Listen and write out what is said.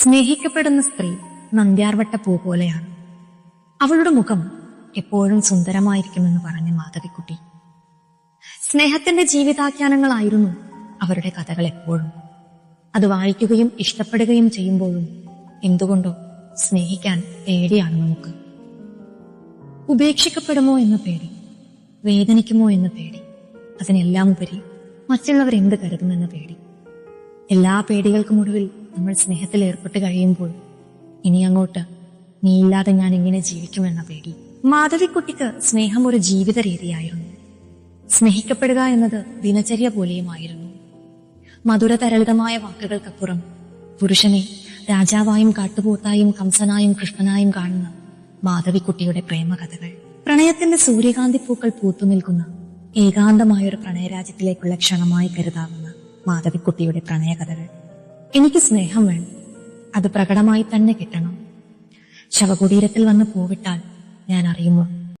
സ്നേഹിക്കപ്പെടുന്ന സ്ത്രീ നന്ദ്യാർവട്ട പൂ പോലെയാണ്. അവളുടെ മുഖം എപ്പോഴും സുന്ദരമായിരിക്കുമെന്ന് പറഞ്ഞ മാധവിക്കുട്ടി. സ്നേഹത്തിന്റെ ജീവിതാഖ്യാനങ്ങളായിരുന്നു അവരുടെ കഥകൾ എപ്പോഴും. അത് വായിക്കുകയും ഇഷ്ടപ്പെടുകയും ചെയ്യുമ്പോഴും എന്തുകൊണ്ടോ സ്നേഹിക്കാൻ പേടിയാണ് നമുക്ക്. ഉപേക്ഷിക്കപ്പെടുമോ എന്ന പേടി വേദനിക്കുമോ എന്ന പേടി അതിനെല്ലാം ഉപരി മറ്റുള്ളവർ എന്ത് കരുതുമെന്ന പേടി. എല്ലാ പേടികൾക്കും ഒടുവിൽ നമ്മൾ സ്നേഹത്തിൽ ഏർപ്പെട്ട് കഴിയുമ്പോൾ ഇനി അങ്ങോട്ട് നീ ഇല്ലാതെ ഞാൻ എങ്ങനെ ജീവിക്കുമെന്ന പേടി മാധവിക്കുട്ടിക്ക് സ്നേഹം ഒരു ജീവിത രീതിയായിരുന്നു സ്നേഹിക്കപ്പെടുക എന്നത് ദിനചര്യ പോലെയുമായിരുന്നു. മധുരതരളിതമായ വാക്കുകൾക്കപ്പുറം പുരുഷനെ രാജാവായും കാട്ടുപോത്തായും കംസനായും കൃഷ്ണനായും കാണുന്ന മാധവിക്കുട്ടിയുടെ പ്രേമകഥകൾ. പ്രണയത്തിന്റെ സൂര്യകാന്തി പൂക്കൾ പൂത്തു നിൽക്കുന്ന ഏകാന്തമായൊരു പ്രണയരാജ്യത്തിലേക്കുള്ള ക്ഷണമായി കരുതാവുന്ന മാധവിക്കുട്ടിയുടെ പ്രണയകഥകൾ. എനിക്ക് സ്നേഹം വേണം. അത് പ്രകടമായി തന്നെ കിട്ടണം. ശവകുടീരത്തിൽ വന്ന് പൂവിട്ടാൽ ഞാൻ അറിയുമോ?